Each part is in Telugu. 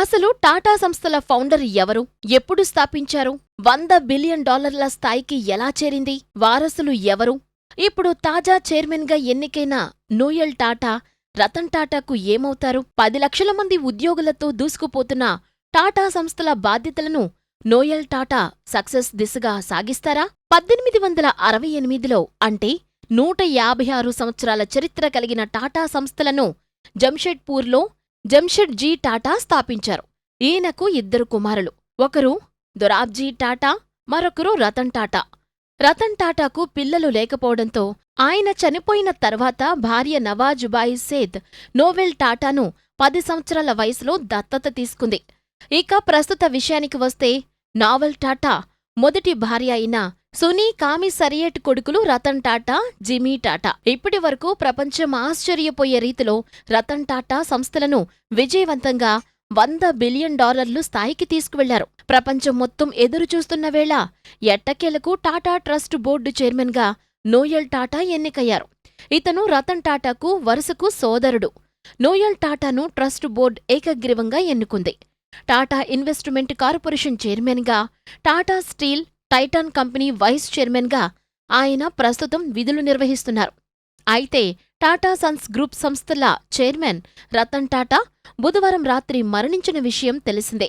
అసలు టాటా సంస్థల ఫౌండర్ ఎవరు? ఎప్పుడు స్థాపించారు? వంద బిలియన్ డాలర్ల స్థాయికి ఎలా చేరింది? వారసులు ఎవరు? ఇప్పుడు తాజా చైర్మన్గా ఎన్నికైన నోయల్ టాటా రతన్ టాటాకు ఏమవుతారు? పది లక్షల మంది ఉద్యోగులతో దూసుకుపోతున్న టాటా సంస్థల బాధ్యతలను నోయల్ టాటా సక్సెస్ దిశగా సాగిస్తారా? పద్దెనిమిది వందల అరవై ఎనిమిదిలో అంటే నూట యాభై ఆరు సంవత్సరాల చరిత్ర కలిగిన టాటా సంస్థలను జంషెడ్పూర్లో జంషెడ్ జీ టాటా స్థాపించారు. ఈయనకు ఇద్దరు కుమారులు. ఒకరు దొరాబ్జీ టాటా మరొకరు రతన్ టాటా. రతన్ టాటాకు పిల్లలు లేకపోవడంతో ఆయన చనిపోయిన తర్వాత భార్య నవాజుబాయి సేద్ నోవెల్ టాటాను పది సంవత్సరాల వయసులో దత్తత తీసుకుంది. ఇక ప్రస్తుత విషయానికి వస్తే నావల్ టాటా మొదటి భార్య అయిన సునీ కామిసరియేట్ కొడుకులు రతన్ టాటా జిమీ టాటా. ఇప్పటి వరకు ప్రపంచం ఆశ్చర్యపోయే రీతిలో రతన్ టాటా సంస్థలను విజయవంతంగా వంద బిలియన్ డాలర్లు స్థాయికి తీసుకువెళ్ళారు. ప్రపంచం మొత్తం ఎదురుచూస్తున్న వేళ ఎట్టకేలకు టాటా ట్రస్ట్ బోర్డు చైర్మన్గా నోయల్ టాటా ఎన్నికయ్యారు. ఇతను రతన్ టాటాకు వరుసకు సోదరుడు. నోయల్ టాటాను ట్రస్ట్ బోర్డు ఏకగ్రీవంగా ఎన్నుకుంది. టాటా ఇన్వెస్ట్మెంట్ కార్పొరేషన్ చైర్మన్గా Tata steel Titan company vice చైర్మన్గా ఆయన ప్రస్తుతం విధులు నిర్వహిస్తున్నారు. అయితే టాటా సన్స్ గ్రూప్ సంస్థల చైర్మన్ రతన్ టాటా బుధవారం రాత్రి మరణించిన విషయం తెలిసిందే.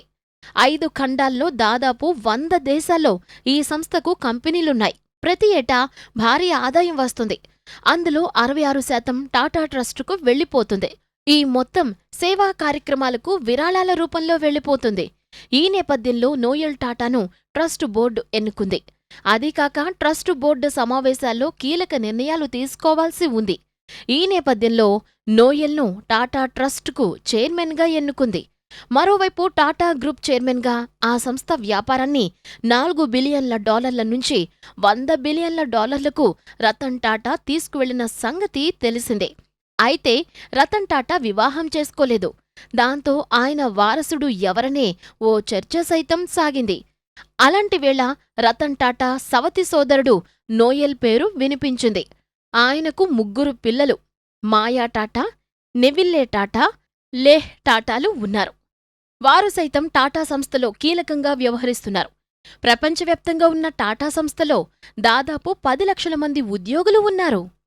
ఐదు ఖండాల్లో దాదాపు వంద దేశాల్లో ఈ సంస్థకు కంపెనీలున్నాయి. ప్రతి ఏటా భారీ ఆదాయం వస్తుంది. అందులో అరవై ఆరు శాతం టాటా ట్రస్టుకు వెళ్ళిపోతుంది ఈ మొత్తం సేవా కార్యక్రమాలకు విరాళాల రూపంలో వెళ్ళిపోతుంది ఈ నేపథ్యంలో నోయల్ టాటాను ట్రస్ట్ బోర్డు ఎన్నుకుంది. అదీకాక ట్రస్ట్ బోర్డు సమావేశాల్లో కీలక నిర్ణయాలు తీసుకోవాల్సి ఉంది. ఈ నేపథ్యంలో నోయల్ను టాటా ట్రస్ట్కు చైర్మన్గా ఎన్నుకుంది. మరోవైపు టాటా గ్రూప్ చైర్మన్గా ఆ సంస్థ వ్యాపారాన్ని నాలుగు బిలియన్ల డాలర్ల నుంచి వంద బిలియన్ల డాలర్లకు రతన్ టాటా తీసుకువెళ్ళిన సంగతి తెలిసిందే. అయితే రతన్ టాటా వివాహం చేసుకోలేదు. దాంతో ఆయన వారసుడు ఎవరనే ఓ చర్చ సైతం సాగింది. అలాంటి వేళ రతన్ టాటా సవతి సోదరుడు నోయల్ పేరు వినిపించింది. ఆయనకు ముగ్గురు పిల్లలు మాయా టాటా నెవిల్లే టాటా లేహ్ టాటాలు ఉన్నారు. వారు సైతం టాటా సంస్థలో కీలకంగా వ్యవహరిస్తున్నారు. ప్రపంచవ్యాప్తంగా ఉన్న టాటా సంస్థలో దాదాపు పది లక్షల మంది ఉద్యోగులు ఉన్నారు.